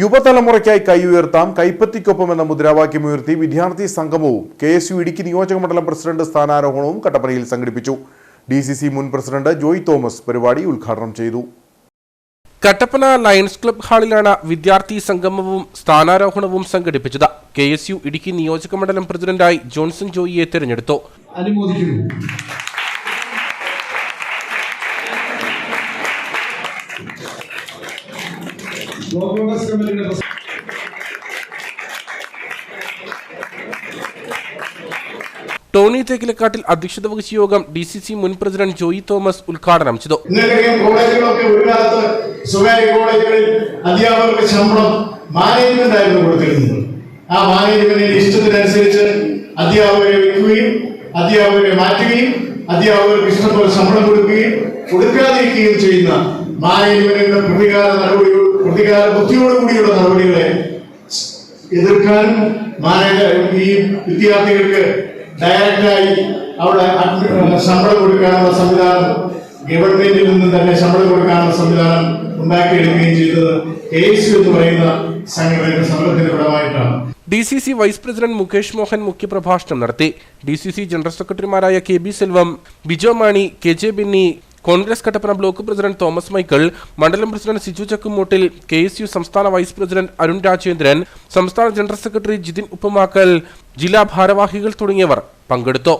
യുവതലമുറയ്ക്കായി കൈ ഉയർത്താം കൈപ്പത്തിക്കൊപ്പം എന്ന മുദ്രാവാക്യം ഉയർത്തി വിദ്യാർത്ഥി സംഗമവും കെ എസ് യു ഇടുക്കി നിയോജക മണ്ഡലം പ്രസിഡന്റ് സ്ഥാനാരോഹണവും കട്ടപ്പനയിൽ സംഘടിപ്പിച്ചു. ഡി സി സി മുൻ പ്രസിഡന്റ് ജോയ് തോമസ് പരിപാടി ഉദ്ഘാടനം ചെയ്തു. കട്ടപ്പന ലയൺസ് ക്ലബ് ഹാളിലാണ് വിദ്യാർത്ഥി സംഗമവും സ്ഥാനാരോഹണവും സംഘടിപ്പിച്ചത്. കെ എസ് യു ഇടുക്കി നിയോജക മണ്ഡലം പ്രസിഡന്റായി ജോൺസൺ ജോയിയെ തെരഞ്ഞെടുത്തു. അനുമോദിക്കുന്നു. ബ്ലോക്ക് കോൺഗ്രസ് കമ്മിറ്റിയുടെ പ്രസ- ടോണി തേക്കിലക്കാട്ടിൽ അധ്യക്ഷത വഹിച്ച യോഗം ഡി സി സി മുൻ പ്രസിഡന്റ് ജോയി തോമസ് ഉദ്ഘാടനം ചെയ്തു. കോളേജുകളൊക്കെ ഒരു കാലത്ത് സ്വകാര്യ കോളേജുകളിൽ അധ്യാപകർക്ക് ശമ്പളം മാനേജ്മെന്റ് ആയിരുന്നു കൊടുത്തിരുന്നത്. ആ മാനേജ്മെന്റിന്റെ ഇഷ്ടത്തിനനുസരിച്ച് അധ്യാപകരെ വയ്ക്കുകയും അധ്യാപകരെ മാറ്റുകയും അധ്യാപകർക്ക് ഇഷ്ടംപോലെ ശമ്പളം കൊടുക്കുകയും കൊടുക്കാതിരിക്കുകയും ചെയ്യുന്ന മാനേജ്മെന്റിന്റെ പ്രതികാര നടപടികൾ പ്രതികാര ബുദ്ധിയോടുകൂടിയുള്ള നടപടികളെ എതിർക്കാനും ഈ വിദ്യാർത്ഥികൾക്ക് ഡയറക്റ്റായി അവിടെ ശമ്പളം കൊടുക്കാനുള്ള സംവിധാനം ഗവൺമെന്റിൽ നിന്ന് തന്നെ ശമ്പളം കൊടുക്കാനുള്ള സംവിധാനം ഉണ്ടാക്കിയെടുക്കുകയും ചെയ്തത് എസ് എന്ന് പറയുന്ന സംഘടനയുടെ സമരത്തിന്റെ ഫലമായിട്ടാണ് D C C vice president Mukesh Mohan മുഖ്യപ്രഭാഷണം നടത്തി. ഡി സി സി ജനറൽ സെക്രട്ടറിമാരായ K B Selvam Bijo Mani K J Binny Congress Kattappana block president Thomas Michael മണ്ഡലം president Siju Chakkumoottil K S U സംസ്ഥാന vice president Arun Rajendran സംസ്ഥാന general secretary Jithin Uppamakkal ജില്ലാ ഭാരവാഹികൾ തുടങ്ങിയവർ പങ്കെടുത്തു.